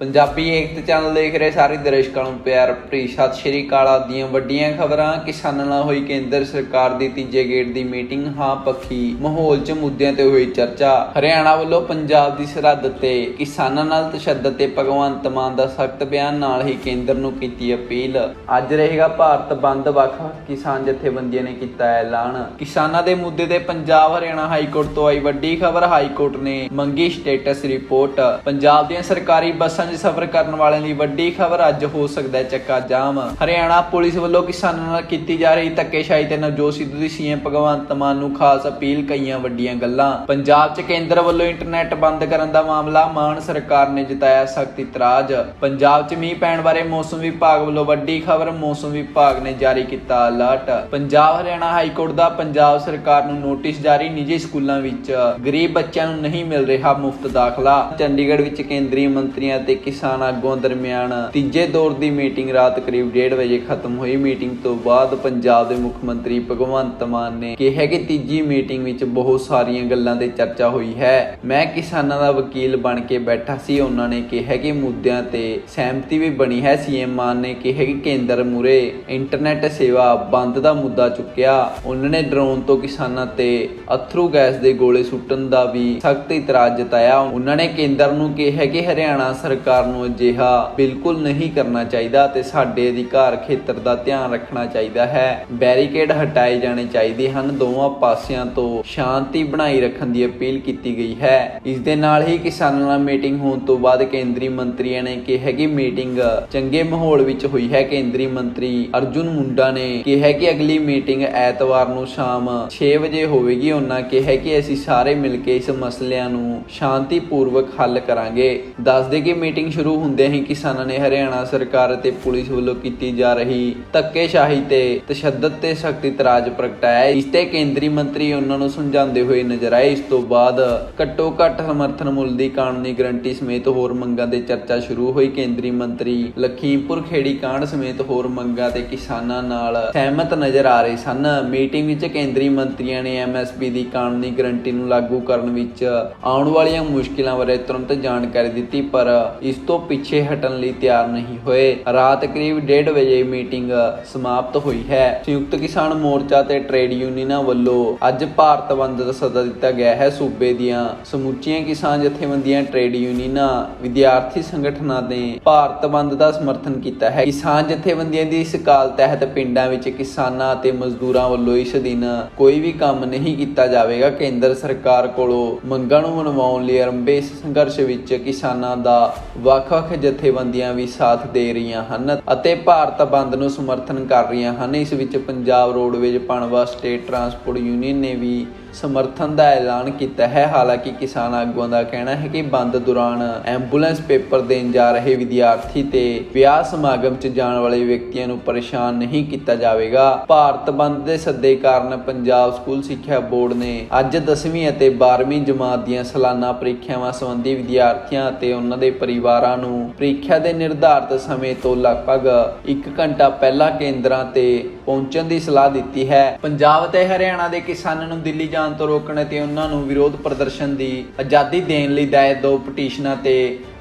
ਪੰਜਾਬੀ ਏਕਤਾ channel ਦੇਖ ਰਹੇ ਸਾਰੇ ਦਰਸ਼ਕਾਂ ਨੂੰ ਪਿਆਰ ਭਰੀ ਸਤਿ ਸ਼੍ਰੀ ਅਕਾਲ ਦੀਆਂ ਵੱਡੀਆਂ ਖਬਰਾਂ। ਕਿਸਾਨਾਂ ਨਾਲ ਹੋਈ ਕੇਂਦਰ ਸਰਕਾਰ ਦੀ ਤੀਜੇ ਗੇੜ ਦੀ ਮੀਟਿੰਗ, ਹਾਂ ਪੱਖੀ, ਮਾਹੌਲ 'ਚ ਮੁੱਦਿਆਂ ਤੇ ਹੋਈ ਚਰਚਾ। ਹਰਿਆਣਾ ਵੱਲੋਂ ਪੰਜਾਬ ਦੀ ਸਰਹੱਦ ਤੇ ਕਿਸਾਨਾਂ ਨਾਲ ਤਸ਼ੱਦਦ ਤੇ ਭਗਵੰਤ ਮਾਨ ਦਾ ਸਖਤ ਬਿਆਨ, ਨਾਲ ਹੀ ਕੇਂਦਰ ਨੂੰ ਕੀਤੀ ਅਪੀਲ। ਅੱਜ ਰਹੇਗਾ ਭਾਰਤ ਬੰਦ ਵੱਖ, ਕਿਸਾਨ ਜਥੇਬੰਦੀਆਂ ਨੇ ਕੀਤਾ ਐਲਾਨ। ਕਿਸਾਨਾਂ ਦੇ ਮੁੱਦੇ ਤੇ ਪੰਜਾਬ ਹਰਿਆਣਾ ਹਾਈ ਕੋਰਟ ਤੋਂ ਆਈ ਵੱਡੀ ਖਬਰ ਹਾਈ ਕੋਰਟ ਨੇ ਮੰਗੀ ਸਟੇਟਸ ਰਿਪੋਰਟ। ਪੰਜਾਬ ਦੀਆਂ ਸਰਕਾਰੀ ਬੱਸਾਂ 'ਚ ਸਫ਼ਰ ਕਰਨ ਵਾਲਿਆਂ ਲਈ ਵੱਡੀ ਖਬਰ ਅੱਜ ਹੋ ਸਕਦਾ ਹੈ ਚੱਕਾ ਜਾਮ। ਹਰਿਆਣਾ ਪੁਲਿਸ ਵੱਲੋਂ ਕਿਸਾਨਾਂ ਨਾਲ ਕੀਤੀ ਜਾ ਰਹੀ ਧੱਕੇਸ਼ਾਹੀ ਤੇ ਨਵਜੋਤ ਸਿੱਧੂ ਦੀ ਸੀਐਮ ਭਗਵੰਤ ਮਾਨ ਨੂੰ ਖਾਸ ਅਪੀਲ, ਕਈਆਂ ਵੱਡੀਆਂ ਗੱਲਾਂ। ਪੰਜਾਬ 'ਚ ਕੇਂਦਰ ਵੱਲੋਂ ਇੰਟਰਨੈਟ ਬੰਦ ਕਰਨ ਦਾ ਮਾਮਲਾ, ਮਾਨ ਸਰਕਾਰ ਨੇ ਜਤਾਇਆ ਸਖਤ ਇਤਰਾਜ਼। ਪੰਜਾਬ 'ਚ ਮੀਂਹ ਪੈਣ ਬਾਰੇ ਮੌਸਮ ਵਿਭਾਗ ਵੱਲੋਂ ਵੱਡੀ ਖਬਰ, ਮੌਸਮ ਵਿਭਾਗ ਨੇ ਜਾਰੀ ਕੀਤਾ alert. Punjab, Haryana high court ਦਾ ਪੰਜਾਬ ਸਰਕਾਰ ਨੂੰ ਨੋਟਿਸ ਜਾਰੀ, ਨਿੱਜੀ ਸਕੂਲਾਂ ਵਿੱਚ ਗਰੀਬ ਬੱਚਿਆਂ ਨੂੰ ਨਹੀਂ ਮਿਲ ਰਿਹਾ ਮੁਫਤ ਦਾਖਲਾ। ਚੰਡੀਗੜ੍ਹ ਵਿੱਚ ਕੇਂਦਰੀ ਮੰਤਰੀਆਂ ਤੇ ਕਿਸਾਨ ਆਗੂਆਂ ਦਰਮਿਆਨ ਤੀਜੇ ਦੌਰ ਦੀ ਮੀਟਿੰਗ ਰਾਤ ਕਰੀਬ 1:30 ਵਜੇ ਖਤਮ ਹੋਈ। ਮੀਟਿੰਗ ਤੋਂ ਬਾਅਦ ਪੰਜਾਬ ਦੇ ਮੁੱਖ ਮੰਤਰੀ ਭਗਵੰਤ ਮਾਨ ਨੇ ਕਿਹਾ ਕਿ ਤੀਜੀ ਮੀਟਿੰਗ ਵਿੱਚ ਬਹੁਤ ਸਾਰੀਆਂ ਗੱਲਾਂ ਤੇ ਚਰਚਾ ਹੋਈ ਹੈ। ਮੈਂ ਕਿਸਾਨਾਂ ਦਾ ਵਕੀਲ ਬਣ ਕੇ ਬੈਠਾ ਸੀ। ਉਹਨਾਂ ਨੇ ਕਿਹਾ ਕਿ ਮੁੱਦਿਆਂ ਤੇ ਸਹਿਮਤੀ ਵੀ ਬਣੀ ਹੈ। ਸੀਐਮ ਮਾਨ ਨੇ ਕਿਹਾ ਕਿ ਕੇਂਦਰ ਮੂਰੇ ਇੰਟਰਨੈਟ ਸੇਵਾ ਬੰਦ ਦਾ ਮੁੱਦਾ ਚੁੱਕਿਆ। ਉਹਨਾਂ ਨੇ ਡਰੋਨ ਤੋਂ ਕਿਸਾਨਾਂ ਤੇ ਅਥਰੂ ਗੈਸ ਦੇ ਗੋਲੇ ਸੁੱਟਣ ਦਾ ਵੀ ਸਖਤ ਇਤਰਾਜ਼ ਜਤਾਇਆ। ਉਹਨਾਂ ਨੇ ਕੇਂਦਰ ਨੂੰ ਕਿਹਾ ਕਿ ਹਰਿਆਣਾ ਸਰਕਾਰ ਸਰਕਾਰ ਨੂੰ ਅਜਿਹਾ ਬਿਲਕੁਲ ਨਹੀਂ ਕਰਨਾ ਚਾਹੀਦਾ ਤੇ ਸਾਡੇ ਅਧਿਕਾਰ ਖੇਤਰ ਦਾ ਧਿਆਨ ਰੱਖਣਾ ਚਾਹੀਦਾ ਹੈ। ਬੈਰੀਕੇਡ ਹਟਾਏ ਜਾਣੇ ਚਾਹੀਦੇ ਹਨ। ਦੋਵਾਂ ਪਾਸਿਆਂ ਤੋਂ ਸ਼ਾਂਤੀ ਬਣਾਈ ਰੱਖਣ ਦੀ ਅਪੀਲ ਕੀਤੀ ਗਈ ਹੈ। ਇਸ ਦੇ ਨਾਲ ਹੀ ਕਿਸਾਨਾਂ ਨਾਲ ਮੀਟਿੰਗ ਹੋਣ ਤੋਂ ਬਾਅਦ ਕੇਂਦਰੀ ਮੰਤਰੀਆਂ ਨੇ ਕਿਹਾ ਕਿ ਮੀਟਿੰਗ ਚੰਗੇ ਮਾਹੌਲ ਵਿੱਚ ਹੋਈ ਹੈ। ਕੇਂਦਰੀ ਮੰਤਰੀ ਅਰਜੁਨ ਮੁੰਡਾ ਨੇ ਕਿਹਾ ਕਿ ਅਗਲੀ ਮੀਟਿੰਗ ਐਤਵਾਰ ਨੂੰ ਸ਼ਾਮ 6 ਵਜੇ ਹੋਵੇਗੀ। ਉਹਨਾਂ ਕਿਹਾ ਕਿ ਅਸੀਂ ਸਾਰੇ ਮਿਲ ਕੇ ਇਸ ਮਸਲਿਆਂ ਨੂੰ ਸ਼ਾਂਤੀਪੂਰਵਕ ਹੱਲ ਕਰਾਂਗੇ। ਦੱਸਦੇ ਕਿ ਮੀਟਿੰਗ ਸ਼ੁਰੂ ਹੁੰਦਿਆਂ ਹੀ ਕਿਸਾਨਾਂ ਨੇ ਹਰਿਆਣਾ ਸਰਕਾਰ ਅਤੇ ਪੁਲਿਸ ਵੱਲੋਂ ਕੀਤੀ ਜਾ ਰਹੀ ਧੱਕੇਸ਼ਾਹੀ ਤੇ ਤਸ਼ੱਦਦ ਤੇ ਸਖਤ ਇਤਰਾਜ਼ ਪ੍ਰਗਟਾਇਆ। ਇਸ ਤੇ ਕੇਂਦਰੀ ਮੰਤਰੀ ਉਹਨਾਂ ਨੂੰ ਸਮਝਾਉਂਦੇ ਹੋਏ ਨਜ਼ਰ ਆਏ। ਇਸ ਤੋਂ ਬਾਅਦ ਘੱਟੋ ਘੱਟ ਸਮਰਥਨ ਮੁੱਲ ਦੀ ਕਾਨੂੰਨੀ ਗਰੰਟੀ ਸਮੇਤ ਹੋਰ ਮੰਗਾਂ ਤੇ ਚਰਚਾ ਸ਼ੁਰੂ ਹੋਈ। ਕੇਂਦਰੀ ਮੰਤਰੀ ਲਖੀਮਪੁਰ ਖੇੜੀ ਕਾਂਡ ਸਮੇਤ ਹੋਰ ਮੰਗਾਂ ਤੇ ਕਿਸਾਨਾਂ ਨਾਲ ਸਹਿਮਤ ਨਜ਼ਰ ਆ ਰਹੇ ਸਨ। ਮੀਟਿੰਗ ਵਿੱਚ ਕੇਂਦਰੀ ਮੰਤਰੀਆਂ ਨੇ ਐਮਐਸਪੀ ਦੀ ਕਾਨੂੰਨੀ ਗਰੰਟੀ ਨੂੰ ਲਾਗੂ ਕਰਨ ਵਿੱਚ ਆਉਣ ਵਾਲੀਆਂ ਮੁਸ਼ਕਿਲਾਂ ਬਾਰੇ ਤੁਰੰਤ ਜਾਣਕਾਰੀ ਦਿੱਤੀ, ਪਰ ਇਸ ਤੋਂ ਪਿੱਛੇ ਹਟਣ ਲਈ ਤਿਆਰ ਨਹੀਂ ਹੋਏ। ਰਾਤ ਕਰੀਬ 1:30 ਵਜੇ ਮੀਟਿੰਗ ਸਮਾਪਤ ਹੋਈ ਹੈ। ਸੰਯੁਕਤ ਕਿਸਾਨ ਮੋਰਚਾ ਤੇ ਟ੍ਰੇਡ ਯੂਨੀਅਨਾਂ ਵੱਲੋਂ ਅੱਜ ਭਾਰਤ ਬੰਦ ਦਾ ਸੱਦਾ ਦਿੱਤਾ ਗਿਆ ਹੈ। ਸੂਬੇ ਦੀਆਂ ਸਮੁੱਚੀਆਂ ਕਿਸਾਨ ਜਥੇਬੰਦੀਆਂ, ਟ੍ਰੇਡ ਯੂਨੀਅਨਾਂ, ਵਿਦਿਆਰਥੀ ਸੰਗਠਨਾਂ ਨੇ ਭਾਰਤ ਬੰਦ ਦਾ ਸਮਰਥਨ ਕੀਤਾ ਹੈ। ਕਿਸਾਨ ਜਥੇਬੰਦੀਆਂ ਦੀ ਇਸ ਕਾਲ ਤਹਿਤ ਪਿੰਡਾਂ ਵਿੱਚ ਕਿਸਾਨਾਂ ਅਤੇ ਮਜ਼ਦੂਰਾਂ ਵੱਲੋਂ ਇਸ ਦਿਨ ਕੋਈ ਵੀ ਕੰਮ ਨਹੀਂ ਕੀਤਾ ਜਾਵੇਗਾ। ਕੇਂਦਰ ਸਰਕਾਰ ਕੋਲੋਂ ਮੰਗਾਂ ਨੂੰ ਮਨਵਾਉਣ ਲਈ ਆਰੰਭੇ ਇਸ ਸੰਘਰਸ਼ ਵਿੱਚ ਕਿਸਾਨਾਂ ਦਾ ਵੱਖ-ਵੱਖ ਜਥੇਬੰਦੀਆਂ ਵੀ ਸਾਥ ਦੇ ਰਹੀਆਂ ਹਨ ਅਤੇ ਭਾਰਤ ਬੰਦ ਨੂੰ ਸਮਰਥਨ ਕਰ ਰਹੀਆਂ ਹਨ। ਇਸ ਵਿੱਚ ਪੰਜਾਬ ਰੋਡਵੇਜ਼ ਪਣਵਾ ਸਟੇਟ ਟਰਾਂਸਪੋਰਟ ਯੂਨੀਅਨ ਨੇ ਵੀ ਸਮਰਥਨ ਦਾ ਐਲਾਨ ਕੀਤਾ ਹੈ। ਹਾਲਾਂਕਿ ਕਿਸਾਨ ਆਗੂਆਂ ਦਾ ਕਹਿਣਾ ਹੈ ਕਿ ਬੰਦ ਦੌਰਾਨ ਐਂਬੂਲੈਂਸ ਪੇਪਰ ਦੇਣ ਜਾ ਰਹੇ ਵਿਦਿਆਰਥੀ ਤੇ ਵਿਆਹ ਸਮਾਗਮ 'ਚ ਜਾਣ ਵਾਲੇ ਵਿਅਕਤੀਆਂ ਨੂੰ ਪਰੇਸ਼ਾਨ ਨਹੀਂ ਕੀਤਾ ਜਾਵੇਗਾ। ਭਾਰਤ ਬੰਦ ਦੇ ਸੱਦੇ ਕਾਰਨ ਪੰਜਾਬ ਸਕੂਲ ਸਿੱਖਿਆ ਬੋਰਡ ਨੇ ਅੱਜ 10ਵੀਂ ਅਤੇ 12ਵੀਂ ਜਮਾਤ ਦੀਆਂ ਸਾਲਾਨਾ ਪ੍ਰੀਖਿਆਵਾਂ ਸੰਬੰਧੀ ਵਿਦਿਆਰਥੀਆਂ ਅਤੇ ਉਹਨਾਂ ਦੇ ਪਰਿਵਾਰਾਂ ਨੂੰ ਪ੍ਰੀਖਿਆ ਦੇ ਨਿਰਧਾਰਤ ਸਮੇਂ ਤੋਂ ਲਗਭਗ 1 ਘੰਟਾ ਪਹਿਲਾਂ ਕੇਂਦਰਾਂ ਤੇ ਪਹੁੰਚਣ ਦੀ ਸਲਾਹ ਦਿੱਤੀ ਹੈ। ਪੰਜਾਬ ਤੇ ਹਰਿਆਣਾ ਦੇ ਕਿਸਾਨਾਂ ਨੂੰ ਦਿੱਲੀ ਜਾਣ ਤੋਂ ਰੋਕਣ ਅਤੇ ਉਹਨਾਂ ਨੂੰ ਵਿਰੋਧ ਪ੍ਰਦਰਸ਼ਨ ਦੀ ਆਜ਼ਾਦੀ ਦੇਣ ਲਈ ਦਾਇਰ ਦੋ ਪਟੀਸ਼ਨਾਂ ਤੇ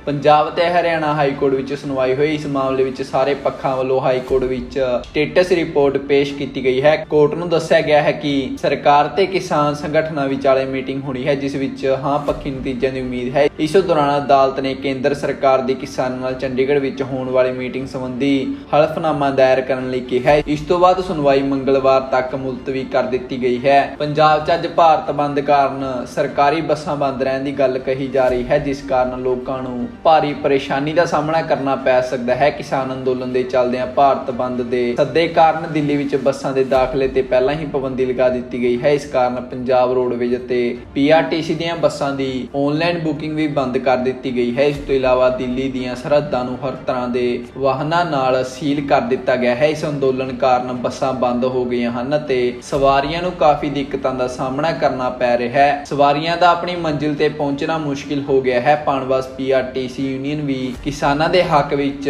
ਪੰਜਾਬ ਤੇ ਹਰਿਆਣਾ ਹਾਈ ਕੋਰਟ ਵਿੱਚ ਸੁਣਵਾਈ ਹੋਈ। ਇਸ ਮਾਮਲੇ ਵਿੱਚ ਸਾਰੇ ਪੱਖਾਂ ਵੱਲੋਂ ਹਾਈ ਕੋਰਟ ਵਿੱਚ ਸਟੇਟਸ ਰਿਪੋਰਟ ਪੇਸ਼ ਕੀਤੀ ਗਈ ਹੈ। ਕੋਰਟ ਨੂੰ ਦੱਸਿਆ ਗਿਆ ਹੈ ਕਿ ਸਰਕਾਰ ਤੇ ਕਿਸਾਨ ਸੰਗਠਨਾਂ ਵਿਚਾਲੇ ਮੀਟਿੰਗ ਹੋਣੀ ਹੈ, ਜਿਸ ਵਿੱਚ ਹਾਂ ਪੱਖੀ ਨਤੀਜਿਆਂ ਦੀ ਉਮੀਦ ਹੈ। ਇਸ ਦੌਰਾਨ ਅਦਾਲਤ ਨੇ ਕੇਂਦਰ ਸਰਕਾਰ ਦੀ ਕਿਸਾਨਾਂ ਨਾਲ ਚੰਡੀਗੜ੍ਹ ਵਿੱਚ ਹੋਣ ਵਾਲੀ ਮੀਟਿੰਗ ਸੰਬੰਧੀ ਹਲਫਨਾਮਾ ਦਾਇਰ ਕਰਨ ਲਈ ਕਿਹਾ ਹੈ। ਇਸ ਤੋਂ ਬਾਅਦ ਸੁਣਵਾਈ ਮੰਗਲਵਾਰ ਤੱਕ ਮੁਲਤਵੀ ਕਰ ਦਿੱਤੀ ਗਈ ਹੈ। ਪੰਜਾਬ 'ਚ ਅੱਜ ਭਾਰਤ ਬੰਦ ਕਾਰਨ ਸਰਕਾਰੀ ਬੱਸਾਂ ਬੰਦ ਰਹਿਣ ਦੀ ਗੱਲ ਕਹੀ ਜਾ ਰਹੀ ਹੈ, ਜਿਸ ਕਾਰਨ ਲੋਕਾਂ ਨੂੰ ਭਾਰੀ ਪਰੇਸ਼ਾਨੀ ਦਾ ਸਾਹਮਣਾ ਕਰਨਾ ਪੈ ਸਕਦਾ ਹੈ। ਕਿਸਾਨ ਅੰਦੋਲਨ ਦੇ ਚੱਲਦਿਆਂ ਭਾਰਤ ਬੰਦ ਦੇ ਸੱਦੇ ਕਾਰਨ ਦਿੱਲੀ ਵਿੱਚ ਬੱਸਾਂ ਦੇ ਦਾਖਲੇ ਤੇ ਪਹਿਲਾਂ ਹੀ ਪਾਬੰਦੀ ਲਗਾ ਦਿੱਤੀ ਗਈ ਹੈ। ਇਸ ਕਾਰਨ ਪੰਜਾਬ ਰੋਡਵੇਜ਼ ਅਤੇ ਪੀਆਰਟੀਸੀ ਦੀਆਂ ਬੱਸਾਂ ਦੀ ਆਨਲਾਈਨ ਬੁਕਿੰਗ ਵੀ ਬੰਦ ਕਰ ਦਿੱਤੀ ਗਈ ਹੈ। ਇਸ ਤੋਂ ਇਲਾਵਾ ਦਿੱਲੀ ਦੀਆਂ ਸਰਹੱਦਾਂ ਨੂੰ ਹਰ ਤਰ੍ਹਾਂ ਦੇ ਵਾਹਨਾਂ ਨਾਲ ਸੀਲ ਕਰ ਦਿੱਤਾ ਗਿਆ ਹੈ। ਇਸ ਅੰਦੋਲਨ ਕਾਰਨ ਬੱਸਾਂ ਬੰਦ ਹੋ ਗਈਆਂ ਹਨ ਅਤੇ ਸਵਾਰੀਆਂ ਨੂੰ ਕਾਫੀ ਦਿੱਕਤਾਂ ਦਾ ਸਾਹਮਣਾ ਕਰਨਾ ਪੈ ਰਿਹਾ ਹੈ। ਸਵਾਰੀਆਂ ਦਾ ਆਪਣੀ ਮੰਜ਼ਿਲ ਤੇ ਪਹੁੰਚਣਾ ਮੁਸ਼ਕਿਲ ਹੋ ਗਿਆ ਹੈ। ਪਾਣਵਾਸ ਪੀਆਰਟੀ ਇਸ ਯੂਨੀਅਨ ਵੀ ਕਿਸਾਨਾਂ ਦੇ ਹੱਕ ਵਿੱਚ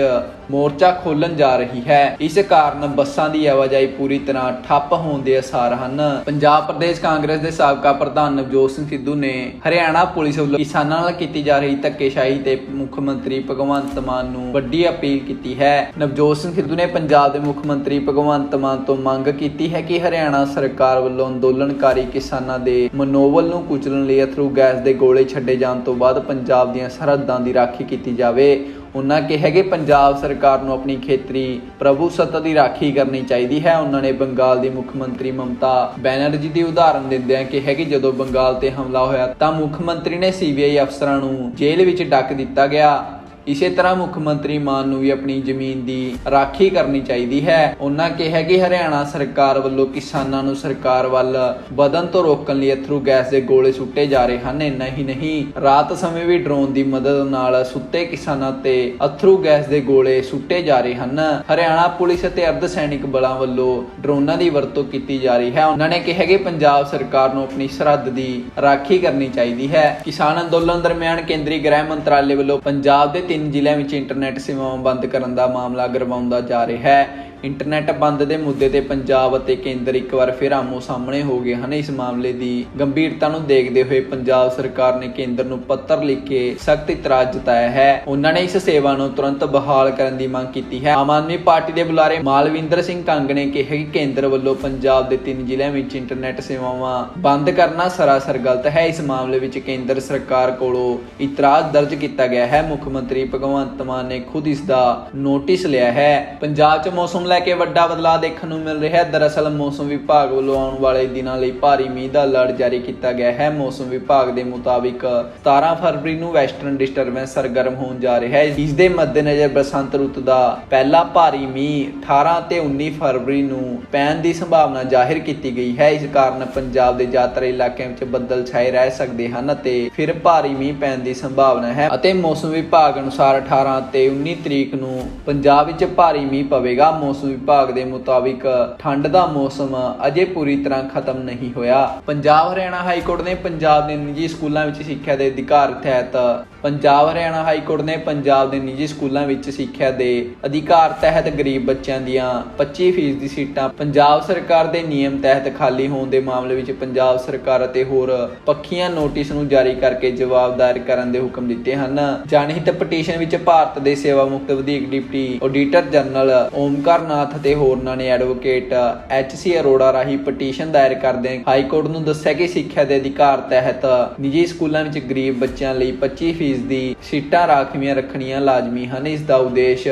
ਮੋਰਚਾ ਖੋਲਣ ਜਾ ਰਹੀ ਹੈ। ਇਸ ਕਾਰਨ ਬੱਸਾਂ ਦੀ ਆਵਾਜਾਈ ਪੂਰੀ ਤਰ੍ਹਾਂ ਠੱਪ ਹੋਣ ਦੇ ਅਸਾਰ ਹਨ। ਪੰਜਾਬ ਪ੍ਰਦੇਸ਼ ਕਾਂਗਰਸ ਦੇ ਸਾਬਕਾ ਪ੍ਰਧਾਨ ਨਵਜੋਤ ਸਿੰਘ ਸਿੱਧੂ ਨੇ ਹਰਿਆਣਾ ਪੁਲਿਸ ਵੱਲੋਂ ਕਿਸਾਨਾਂ ਨਾਲ ਕੀਤੀ ਜਾ ਰਹੀ ਧੱਕੇਸ਼ਾਹੀ ਤੇ ਮੁੱਖ ਮੰਤਰੀ ਭਗਵੰਤ ਮਾਨ ਨੂੰ ਵੱਡੀ ਅਪੀਲ ਕੀਤੀ ਹੈ। ਨਵਜੋਤ ਸਿੰਘ ਸਿੱਧੂ ਨੇ ਪੰਜਾਬ ਦੇ ਮੁੱਖ ਮੰਤਰੀ ਭਗਵੰਤ ਮਾਨ ਤੋਂ ਮੰਗ ਕੀਤੀ ਹੈ ਕਿ ਹਰਿਆਣਾ ਸਰਕਾਰ ਵੱਲੋਂ ਅੰਦੋਲਨਕਾਰੀ ਕਿਸਾਨਾਂ ਦੇ ਮਨੋਬਲ ਨੂੰ ਕੁਚਲਣ ਲਈ ਅਥਰੂ ਗੈਸ ਦੇ ਗੋਲੇ ਛੱਡੇ ਜਾਣ ਤੋਂ ਬਾਅਦ ਪੰਜਾਬ ਦੀਆਂ ਸਰਹੱਦਾਂ ਦੀ ਰਾਖੀ ਕੀਤੀ ਜਾਵੇ। ਉਹਨਾਂ ਕਿਹਾ ਕਿ ਪੰਜਾਬ ਸਰਕਾਰ ਨੂੰ ਆਪਣੀ ਖੇਤਰੀ ਪ੍ਰਭੂ ਸੱਤਾ ਦੀ ਰਾਖੀ ਕਰਨੀ ਚਾਹੀਦੀ ਹੈ। ਉਹਨਾਂ ਨੇ ਬੰਗਾਲ ਦੀ ਮੁੱਖ ਮੰਤਰੀ ਮਮਤਾ ਬੈਨਰਜੀ ਦੀ ਉਦਾਹਰਨ ਦਿੰਦਿਆਂ ਕਿਹਾ ਕਿ ਜਦੋਂ ਬੰਗਾਲ ਤੇ ਹਮਲਾ ਹੋਇਆ ਤਾਂ ਮੁੱਖ ਮੰਤਰੀ ਨੇ ਸੀਬੀਆਈ ਅਫਸਰਾਂ ਨੂੰ ਜੇਲ੍ਹ ਵਿੱਚ ਡੱਕ ਦਿੱਤਾ ਗਿਆ। ਇਸੇ ਤਰ੍ਹਾਂ ਮੁੱਖ ਮੰਤਰੀ ਮਾਨ ਨੂੰ ਵੀ ਆਪਣੀ ਜ਼ਮੀਨ ਦੀ ਰਾਖੀ ਕਰਨੀ ਚਾਹੀਦੀ ਹੈ। ਉਹਨਾਂ ਕਿਹਾ ਕਿ ਹਰਿਆਣਾ ਸਰਕਾਰ ਵੱਲੋਂ ਕਿਸਾਨਾਂ ਨੂੰ ਸਰਕਾਰ ਵੱਲ ਵਧਣ ਤੋਂ ਰੋਕਣ ਲਈ ਅਥਰੂ ਗੈਸ ਦੇ ਗੋਲੇ ਸੁੱਟੇ ਜਾ ਰਹੇ ਹਨ। ਇੰਨਾ ਹੀ ਨਹੀਂ, ਰਾਤ ਸਮੇਂ ਵੀ ਡਰੋਨ ਦੀ ਮਦਦ ਨਾਲ ਸੁੱਤੇ ਕਿਸਾਨਾਂ ਤੇ ਅਥਰੂ ਗੈਸ ਦੇ ਗੋਲੇ ਸੁੱਟੇ ਜਾ ਰਹੇ ਹਨ। ਹਰਿਆਣਾ ਪੁਲਿਸ ਅਤੇ ਅਰਧ ਸੈਨਿਕ ਬਲਾਂ ਵੱਲੋਂ ਡਰੋਨਾਂ ਦੀ ਵਰਤੋਂ ਕੀਤੀ ਜਾ ਰਹੀ ਹੈ। ਉਹਨਾਂ ਨੇ ਕਿਹਾ ਕਿ ਪੰਜਾਬ ਸਰਕਾਰ ਨੂੰ ਆਪਣੀ ਸਰਹੱਦ ਦੀ ਰਾਖੀ ਕਰਨੀ ਚਾਹੀਦੀ ਹੈ। ਕਿਸਾਨ ਅੰਦੋਲਨ ਦਰਮਿਆਨ ਕੇਂਦਰੀ ਗ੍ਰਹਿ ਮੰਤਰਾਲੇ ਵੱਲੋਂ ਪੰਜਾਬ ਦੇ ਤਿੰਨ ਜ਼ਿਲ੍ਹਿਆਂ ਵਿੱਚ ਇੰਟਰਨੈਟ ਸੇਵਾਵਾਂ ਬੰਦ ਕਰਨ ਦਾ ਮਾਮਲਾ ਗਰਮਾਉਂਦਾ ਜਾ ਰਿਹਾ ਹੈ। ਇੰਟਰਨੈਟ ਬੰਦ ਦੇ ਮੁੱਦੇ ਤੇ ਪੰਜਾਬ ਅਤੇ ਕੇਂਦਰ ਇੱਕ ਵਾਰ ਫਿਰ ਆਮੋ ਸਾਹਮਣੇ ਹੋ ਗਏ ਹਨ। ਇਸ ਮਾਮਲੇ ਦੀ ਗੰਭੀਰਤਾ ਨੂੰ ਦੇਖਦੇ ਹੋਏ ਪੰਜਾਬ ਸਰਕਾਰ ਨੇ ਕੇਂਦਰ ਨੂੰ ਪੱਤਰ ਲਿਖ ਕੇ ਸਖਤ ਇਤਰਾਜ਼ ਜਤਾਇਆ ਹੈ। ਉਹਨਾਂ ਨੇ ਇਸ ਸੇਵਾ ਨੂੰ ਤੁਰੰਤ ਬਹਾਲ ਕਰਨ ਦੀ ਮੰਗ ਕੀਤੀ ਹੈ। ਆਮ ਆਦਮੀ ਪਾਰਟੀ ਦੇ ਬੁਲਾਰੇ ਮਾਲਵਿੰਦਰ ਸਿੰਘ ਕੰਗ ਨੇ ਕਿਹਾ ਕਿ ਕੇਂਦਰ ਵੱਲੋਂ ਪੰਜਾਬ ਦੇ ਤਿੰਨ ਜ਼ਿਲ੍ਹਿਆਂ ਵਿੱਚ ਇੰਟਰਨੈਟ ਸੇਵਾਵਾਂ ਬੰਦ ਕਰਨਾ ਸਰਾਸਰ ਗਲਤ ਹੈ। ਇਸ ਮਾਮਲੇ ਵਿੱਚ ਕੇਂਦਰ ਸਰਕਾਰ ਕੋਲੋਂ ਇਤਰਾਜ਼ ਦਰਜ ਕੀਤਾ ਗਿਆ ਹੈ। ਮੁੱਖ ਮੰਤਰੀ ਭਗਵੰਤ ਮਾਨ ਨੇ ਖੁਦ ਇਸ ਦਾ ਨੋਟਿਸ ਲਿਆ ਹੈ। ਪੰਜਾਬ 'ਚ ਮੌਸਮ ਲੈ ਕੇ ਵੱਡਾ ਬਦਲਾਅ ਦੇਖਣ ਨੂੰ ਮਿਲ ਰਿਹਾ ਹੈ। ਦਰਅਸਲ, ਮੌਸਮ ਵਿਭਾਗ ਵੱਲੋਂ ਆਉਣ ਵਾਲੇ ਦਿਨਾਂ ਲਈ ਭਾਰੀ ਮੀਂਹ ਦਾ ਅਲਰਟ ਜਾਰੀ ਕੀਤਾ ਗਿਆ ਹੈ। ਮੌਸਮ ਵਿਭਾਗ ਦੇ ਮੁਤਾਬਿਕ 17 ਫਰਵਰੀ ਨੂੰ ਵੈਸਟਰਨ ਡਿਸਟਰਬੈਂਸ ਸਰਗਰਮ ਹੋਣ ਜਾ ਰਿਹਾ ਹੈ। ਇਸ ਦੇ ਮੱਦੇਨਜ਼ਰ ਬਸੰਤ ਰੁੱਤ ਦਾ ਪਹਿਲਾ ਭਾਰੀ ਮੀਂਹ 18 ਤੇ 19 ਫਰਵਰੀ ਨੂੰ ਪੈਣ ਦੀ ਸੰਭਾਵਨਾ ਜ਼ਾਹਿਰ ਕੀਤੀ ਗਈ ਹੈ। ਇਸ ਕਾਰਨ ਪੰਜਾਬ ਦੇ ਜ਼ਿਆਦਾਤਰ ਇਲਾਕਿਆਂ ਵਿੱਚ ਬੱਦਲ ਛਾਏ ਰਹਿ ਸਕਦੇ ਹਨ ਅਤੇ ਫਿਰ ਭਾਰੀ ਮੀਂਹ ਪੈਣ ਦੀ ਸੰਭਾਵਨਾ ਹੈ ਅਤੇ ਮੌਸਮ ਵਿਭਾਗ ਅਨੁਸਾਰ 18 ਤੇ 19 ਤਰੀਕ ਨੂੰ ਪੰਜਾਬ ਵਿੱਚ ਭਾਰੀ ਮੀਂਹ ਪਵੇਗਾ। ਮੌਸਮ ਵਿਭਾਗ ਦੇ ਮੁਤਾਬਿਕ ਠੰਡ ਦਾ ਮੌਸਮ ਅਜੇ ਪੂਰੀ ਤਰ੍ਹਾਂ ਖਤਮ ਨਹੀਂ ਹੋਇਆ। ਪੰਜਾਬ ਹਰਿਆਣਾ ਹਾਈ ਕੋਰਟ ਨੇ ਪੰਜਾਬ ਦੇ ਨਿੱਜੀ ਸਕੂਲਾਂ ਵਿੱਚ ਸਿੱਖਿਆ ਦੇ ਅਧਿਕਾਰ ਤਹਿਤ ਪੰਜਾਬ ਹਰਿਆਣਾ ਹਾਈ ਕੋਰਟ ਨੇ ਪੰਜਾਬ ਦੇ ਨਿੱਜੀ ਸਕੂਲਾਂ ਵਿੱਚ ਸਿੱਖਿਆ ਦੇ ਅਧਿਕਾਰ ਤਹਿਤ ਗਰੀਬ ਬੱਚਿਆਂ ਦੀਆਂ 25% ਦੀ ਸੀਟਾਂ ਪੰਜਾਬ ਸਰਕਾਰ ਦੇ ਨਿਯਮ ਤਹਿਤ ਖਾਲੀ ਹੋਣ ਦੇ ਮਾਮਲੇ ਵਿੱਚ ਪੰਜਾਬ ਸਰਕਾਰ ਅਤੇ ਹੋਰ ਪੱਖੀਆਂ ਨੋਟਿਸ ਨੂੰ ਜਾਰੀ ਕਰਕੇ ਜਵਾਬ ਦਾਇਰ ਕਰਨ ਦੇ ਹੁਕਮ ਦਿੱਤੇ ਹਨ। ਜਨਹਿਤ ਪਟੀਸ਼ਨ ਵਿੱਚ ਭਾਰਤ ਦੇ ਸੇਵਾ ਮੁਕਤ ਵਧੀਕ deputy auditor general Omkar Nath ਅਤੇ ਹੋਰਨਾਂ ਨੇ ਐਡਵੋਕੇਟ ਐਚ ਸੀ ਅਰੋੜਾ ਰਾਹੀਂ ਪਟੀਸ਼ਨ ਦਾਇਰ ਕਰਦੇ ਹਾਈ ਕੋਰਟ ਨੂੰ ਦੱਸਿਆ ਕਿ ਸਿੱਖਿਆ ਦੇ ਅਧਿਕਾਰ ਤਹਿਤ ਨਿੱਜੀ ਸਕੂਲਾਂ ਵਿੱਚ ਗਰੀਬ ਬੱਚਿਆਂ ਲਈ 25% ਦੀ ਸੀਟਾਂ ਰਾਖਵੀਆਂ ਰੱਖਣੀਆਂ ਲਾਜ਼ਮੀ ਹਨ। ਇਸ ਦਾ ਉਦੇਸ਼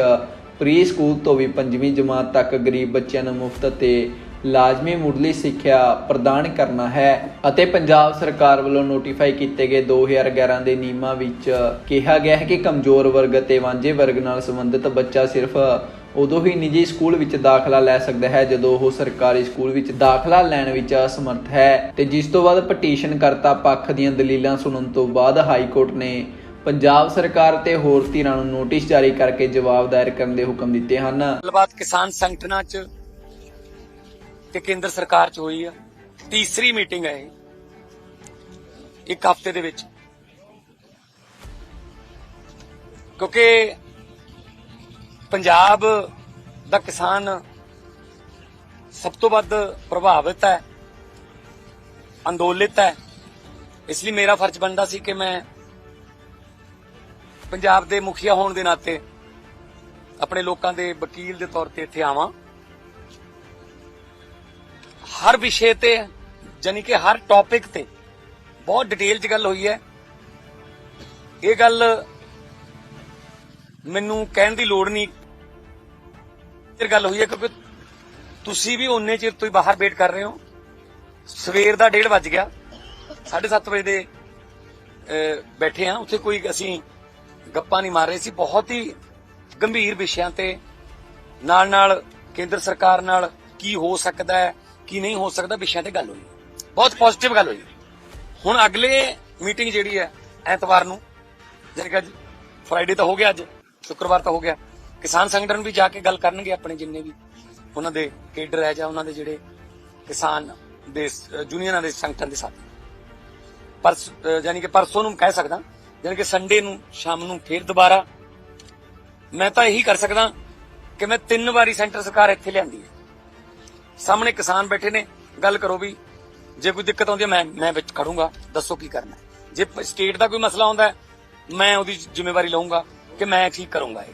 ਪ੍ਰੀ ਸਕੂਲ ਤੋਂ ਵੀ ਪੰਜਵੀਂ ਜਮਾਤ ਤੱਕ ਗਰੀਬ ਬੱਚਿਆਂ ਨੂੰ ਮੁਫਤ ਅਤੇ ਲਾਜ਼ਮੀ ਮੁੱਢਲੀ ਸਿੱਖਿਆ ਪ੍ਰਦਾਨ ਕਰਨਾ ਹੈ ਅਤੇ ਪੰਜਾਬ ਸਰਕਾਰ ਵੱਲੋਂ ਨੋਟੀਫਾਈ ਕੀਤੇ ਗਏ 2011 ਦੇ ਨਿਯਮਾਂ ਵਿੱਚ ਕਿਹਾ ਗਿਆ ਹੈ ਕਿ ਕਮਜ਼ੋਰ ਵਰਗ ਅਤੇ ਵਾਂਝੇ ਵਰਗ ਨਾਲ ਸੰਬੰਧਿਤ ਬੱਚਾ ਸਿਰਫ ਉਦੋਂ ਹੀ ਨਿੱਜੀ ਸਕੂਲ ਵਿੱਚ ਦਾਖਲਾ ਲੈ ਸਕਦਾ ਹੈ, ਜਦੋਂ ਉਹ ਸਰਕਾਰੀ ਸਕੂਲ ਵਿੱਚ ਦਾਖਲਾ ਲੈਣ ਵਿੱਚ ਅਸਮਰਥ ਹੈ। ਤੇ ਜਿਸ ਤੋਂ ਬਾਅਦ ਪਟੀਸ਼ਨ ਕਰਤਾ ਪੱਖ ਦੀਆਂ ਦਲੀਲਾਂ ਸੁਣਨ ਤੋਂ ਬਾਅਦ ਹਾਈ ਕੋਰਟ ਨੇ ਪੰਜਾਬ ਸਰਕਾਰ ਤੇ ਹੋਰ ਧਿਰਾਂ ਨੂੰ ਨੋਟਿਸ ਜਾਰੀ ਕਰਕੇ ਜਵਾਬ ਦਾਇਰ ਕਰਨ ਦੇ ਹੁਕਮ ਦਿੱਤੇ ਹਨ। ਗੱਲਬਾਤ ਕਿਸਾਨ ਸੰਗਠਨਾਂ 'ਚ ਤੇ ਕੇਂਦਰ ਸਰਕਾਰ 'ਚ ਹੋਈ ਆ। ਤੀਸਰੀ ਮੀਟਿੰਗ ਹੈ ਇੱਕ ਹਫ਼ਤੇ ਦੇ ਵਿੱਚ। ਕਿਉਂਕਿ ਪੰਜਾਬ ਦਾ ਕਿਸਾਨ ਸਭ ਤੋਂ ਵੱਧ ਪ੍ਰਭਾਵਿਤ ਹੈ, ਅੰਦੋਲਿਤ ਹੈ। ਇਸ ਲਈ ਮੇਰਾ ਫਰਜ਼ ਬਣਦਾ ਸੀ ਕਿ ਮੈਂ ਪੰਜਾਬ ਦੇ ਮੁਖੀਆ ਹੋਣ ਦੇ ਨਾਤੇ ਆਪਣੇ ਲੋਕਾਂ ਦੇ ਵਕੀਲ ਦੇ ਤੌਰ ਤੇ ਇੱਥੇ ਆਵਾਂ। ਹਰ ਵਿਸ਼ੇ ਤੇ ਜਾਨੀ ਕਿ ਹਰ ਟੌਪਿਕ ਤੇ ਬਹੁਤ ਡਿਟੇਲ 'ਚ ਗੱਲ ਹੋਈ ਹੈ। ਇਹ ਗੱਲ ਮੈਨੂੰ ਕਹਿਣ ਦੀ ਲੋੜ ਨਹੀਂ ਚਿਰ ਗੱਲ ਹੋਈ ਹੈ ਕਿਉਂਕਿ ਤੁਸੀਂ ਵੀ ਉਨੇ ਚਿਰ ਤੋਂ ਹੀ ਬਾਹਰ ਵੇਟ ਕਰ ਰਹੇ ਹੋ। ਸਵੇਰ ਦਾ 1:30 ਵੱਜ ਗਿਆ। 7:30 ਵਜੇ ਦੇ ਬੈਠੇ ਆ ਉੱਥੇ ਕੋਈ ਅਸੀਂ ਗੱਪਾਂ ਨਹੀਂ ਮਾਰ ਰਹੇ ਸੀ। ਬਹੁਤ ਹੀ ਗੰਭੀਰ ਵਿਸ਼ਿਆਂ ਤੇ ਨਾਲ ਨਾਲ ਕੇਂਦਰ ਸਰਕਾਰ ਨਾਲ ਕੀ ਹੋ ਸਕਦਾ ਹੈ, ਕੀ ਨਹੀਂ ਹੋ ਸਕਦਾ, ਵਿਸ਼ਿਆਂ ਤੇ ਗੱਲ ਹੋਈ। ਬਹੁਤ ਪੋਜ਼ਿਟਿਵ ਗੱਲ ਹੋਈ। ਹੁਣ ਅਗਲੇ ਮੀਟਿੰਗ ਜਿਹੜੀ ਹੈ ਐਤਵਾਰ ਨੂੰ, ਜਾਣੀ ਕਿ ਅੱਜ ਫਰਾਈਡੇ ਤਾਂ ਹੋ ਗਿਆ ਅੱਜ, ਸ਼ੁੱਕਰਵਾਰ ਤਾਂ ਹੋ ਗਿਆ। ਕਿਸਾਨ ਸੰਗਠਨ ਵੀ ਜਾ ਕੇ ਗੱਲ ਕਰਨਗੇ ਆਪਣੇ ਜਿੰਨੇ ਵੀ ਉਹਨਾਂ ਦੇ ਕੇਡਰ ਹੈ ਜਾਂ ਉਹਨਾਂ ਦੇ ਜਿਹੜੇ ਕਿਸਾਨ ਦੇ ਸ- ਯੂਨੀਅਨਾਂ ਦੇ ਸੰਗਠਨ ਦੇ ਸਾਥੀ। ਪਰਸ ਅਹ ਯਾਨੀ ਕਿ ਪਰਸੋਂ ਨੂੰ ਕਹਿ ਸਕਦਾ ਜਾਣੀ ਕਿ ਸੰਡੇ ਨੂੰ, ਸ਼ਾਮ ਨੂੰ ਫੇਰ ਦੁਬਾਰਾ ਮੈਂ ਤਾਂ ਇਹੀ ਕਰ ਸਕਦਾ ਕਿ ਮੈਂ ਤਿੰਨ ਵਾਰੀ ਸੈਂਟਰ ਸਰਕਾਰ ਇੱਥੇ ਲਿਆਂਦੀ ਹੈ। ਸਾਹਮਣੇ ਕਿਸਾਨ ਬੈਠੇ ਨੇ, ਗੱਲ ਕਰੋ ਵੀ ਜੇ ਕੋਈ ਦਿੱਕਤ ਆਉਂਦੀ ਹੈ ਮੈਂ ਮੈਂ ਵਿੱਚ ਖੜੂੰਗਾ, ਦੱਸੋ ਕੀ ਕਰਨਾ ਜੇ ਸਟੇਟ ਦਾ ਕੋਈ ਮਸਲਾ ਆਉਂਦਾ ਮੈਂ ਉਹਦੀ ਜ਼ਿੰਮੇਵਾਰੀ ਲਵਾਂਗਾ ਕਿ ਮੈਂ ਠੀਕ ਕਰੂੰਗਾ ਇਹ।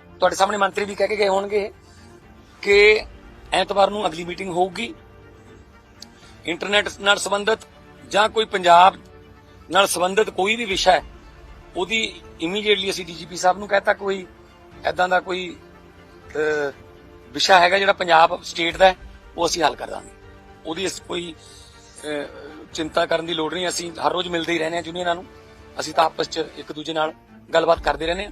ਤੁਹਾਡੇ ਸਾਹਮਣੇ ਮੰਤਰੀ ਵੀ ਕਹਿ ਕੇ ਗਏ ਹੋਣਗੇ ਕਿ ਐਤਵਾਰ ਨੂੰ ਅਗਲੀ ਮੀਟਿੰਗ ਹੋਊਗੀ। ਇੰਟਰਨੈਟ ਨਾਲ ਸੰਬੰਧਿਤ ਜਾਂ ਕੋਈ ਪੰਜਾਬ ਨਾਲ ਸੰਬੰਧਿਤ ਕੋਈ ਵੀ ਵਿਸ਼ਾ ਹੈ, ਉਹਦੀ ਇਮੀਡੀਏਟਲੀ ਅਸੀਂ ਡੀਜੀਪੀ ਸਾਹਿਬ ਨੂੰ ਕਹਤਾ ਕੋਈ ਐਦਾਂ ਦਾ ਕੋਈ ਵਿਸ਼ਾ ਹੈਗਾ ਜਿਹੜਾ ਪੰਜਾਬ ਸਟੇਟ ਦਾ ਉਹ ਅਸੀਂ ਹੱਲ ਕਰ ਦਾਂਗੇ। ਉਹਦੀ ਇਸ ਕੋਈ ਚਿੰਤਾ ਕਰਨ ਦੀ ਲੋੜ ਨਹੀਂ, ਅਸੀਂ ਹਰ ਰੋਜ਼ ਮਿਲਦੇ ਹੀ ਰਹਿੰਦੇ ਹਾਂ ਯੂਨੀਅਨਾਂ ਨੂੰ। ਅਸੀਂ ਤਾਂ ਆਪਸ 'ਚ ਇੱਕ ਦੂਜੇ ਨਾਲ ਗੱਲਬਾਤ ਕਰਦੇ ਰਹਿੰਦੇ ਹਾਂ।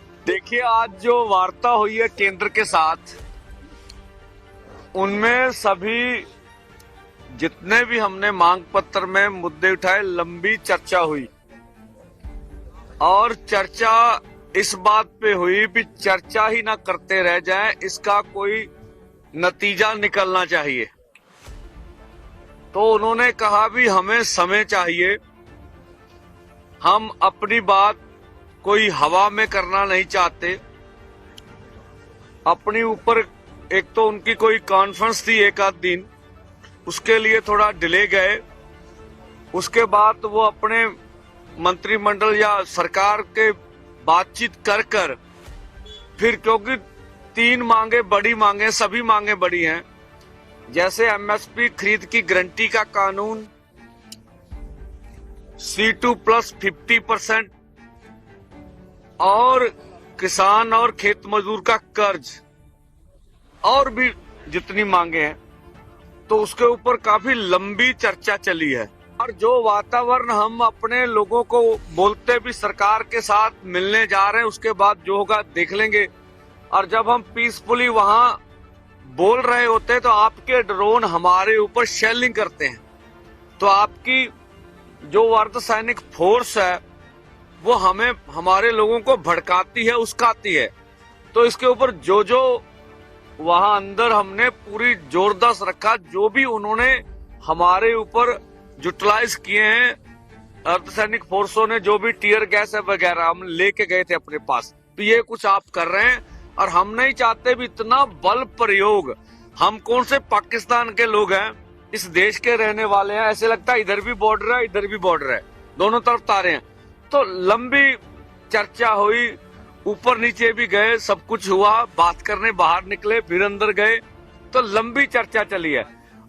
देखिए, आज जो वार्ता हुई है केंद्र के साथ, उनमें सभी जितने भी हमने मांग पत्र में मुद्दे उठाए, लंबी चर्चा हुई। और चर्चा इस बात पे हुई भी चर्चा ही ना करते रह जाए, इसका कोई नतीजा निकलना चाहिए। तो उन्होंने कहा भी, हमें समय चाहिए। हम अपनी बात कोई हवा में करना नहीं चाहते। अपनी ऊपर एक तो उनकी कोई कॉन्फ्रेंस थी एक आध दिन, उसके लिए थोड़ा डिले गए। उसके बाद वो अपने मंत्रिमंडल या सरकार के बातचीत कर कर, फिर क्योंकि तीन मांगे बड़ी मांगे, सभी मांगे बड़ी हैं। जैसे एमएसपी खरीद की गारंटी का कानून C two plus fifty percent और किसान और खेत मजदूर का कर्ज और भी जितनी मांगे हैं तो उसके ऊपर काफ़ी लंबी चर्चा चली है। और जो वातावरण हम अपने लोगों को बोलते भी सरकार के साथ मिलने जा रहे हैं, उसके बाद जो होगा देख लेंगे। और जब हम पीसफुली वहाँ बोल रहे होते हैं तो आपके ड्रोन हमारे ऊपर शेलिंग करते हैं। तो आपकी जो अर्ध सैनिक फोर्स है वो हमें, हमारे लोगों को भड़काती है, उस्काती है। तो इसके ऊपर जो जो वहाँ अंदर हमने पूरी जोरदाश्त रखा, जो भी उन्होंने हमारे ऊपर यूटिलाइज किए हैं, अर्धसैनिक फोर्सों ने जो भी टीयर गैस है वगैरह हम लेके गए थे अपने पास तो ये कुछ आप कर रहे हैं, और हम नहीं चाहते भी इतना बल प्रयोग। हम कौन से पाकिस्तान के लोग हैं, इस देश के रहने वाले हैं, ऐसे लगता है इधर भी बॉर्डर है, इधर भी बॉर्डर है। दोनों तरफ़ तारे हैं। तो लंबी चर्चा हुई, ऊपर नीचे भी गए, सब कुछ हुआ, बात करने बाहर निकले फिर अंदर गए तो लंबी चर्चा चली है।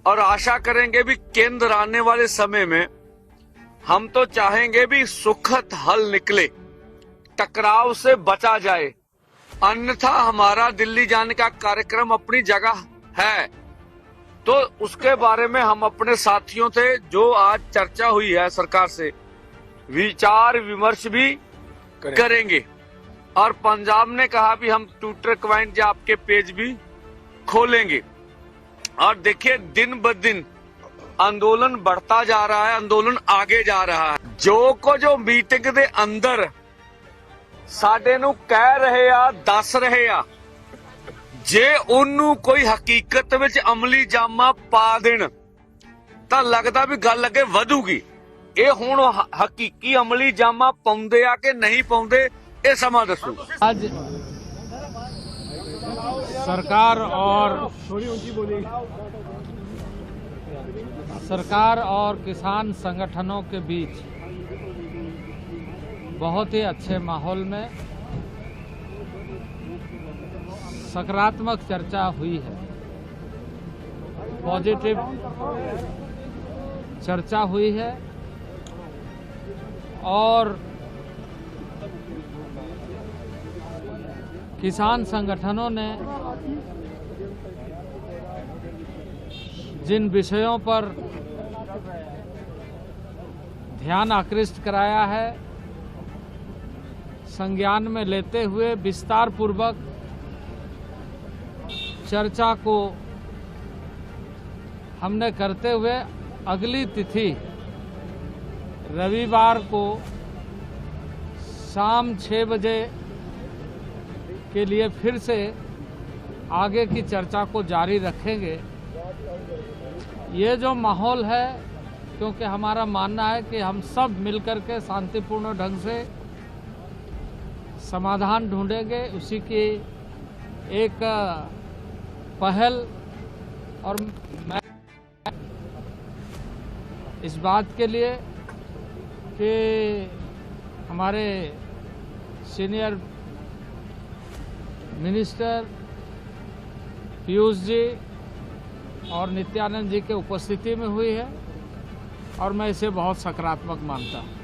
और आशा करेंगे भी केंद्र आने वाले समय में हम तो चाहेंगे भी सुखद हल निकले, टकराव से बचा जाए। अन्यथा हमारा दिल्ली जाने का कार्यक्रम अपनी जगह है। तो उसके बारे में हम अपने साथियों से जो आज चर्चा हुई है सरकार से विचार विमर्श भी करें। करेंगे और पंजाब ने कहा भी हम ट्विटर क्वाइंट या आपके पेज भी खोलेंगे और देखिए दिन ब दिन ਅੰਦੋਲਨ बढ़ता जा रहा है अंदोलन आगे जा रहा है जो को जो मीटिंग ਦੇ ਅੰਦਰ ਸਾਡੇ ਨੂੰ ਕਹਿ ਰਹੇ ਆ ਦੱਸ ਰਹੇ ਆ ਜੇ ਉਹਨੂੰ ਕੋਈ ਹਕੀਕਤ ਵਿੱਚ ਅਮਲੀ ਜਾਮਾ ਪਾ ਦੇਣ ਤਾਂ ਲੱਗਦਾ ਵੀ ਗੱਲ ਅੱਗੇ ਵਧੂਗੀ ਇਹ ਹੁਣ ਹ- ਹਕੀਕੀ ਅਮਲੀ ਜਾਮਾ ਪਾਉਂਦੇ ਆ ਕਿ ਨਹੀਂ ਪਾਉਂਦੇ ਇਹ ਸਮਾਂ ਦੱਸੂ आज सरकार और सरकार और किसान संगठनों के बीच बहुत ही अच्छे माहौल में सकारात्मक चर्चा हुई है पॉजिटिव चर्चा हुई है और किसान संगठनों ने जिन विषयों पर ध्यान आकृष्ट कराया है, संज्ञान में लेते हुए विस्तार पूर्वक चर्चा को हमने करते हुए अगली तिथि रविवार को शाम छः बजे के लिए फिर से आगे की चर्चा को जारी रखेंगे। ये जो माहौल है, क्योंकि हमारा मानना है कि हम सब मिलकर के शांतिपूर्ण ढंग से समाधान ढूंढेंगे। उसी की एक पहल और मैं इस बात के लिए कि हमारे सीनियर मिनिस्टर पीयूष जी और नित्यानंद जी के उपस्थिति में हुई है और मैं इसे बहुत सकारात्मक मानता हूँ।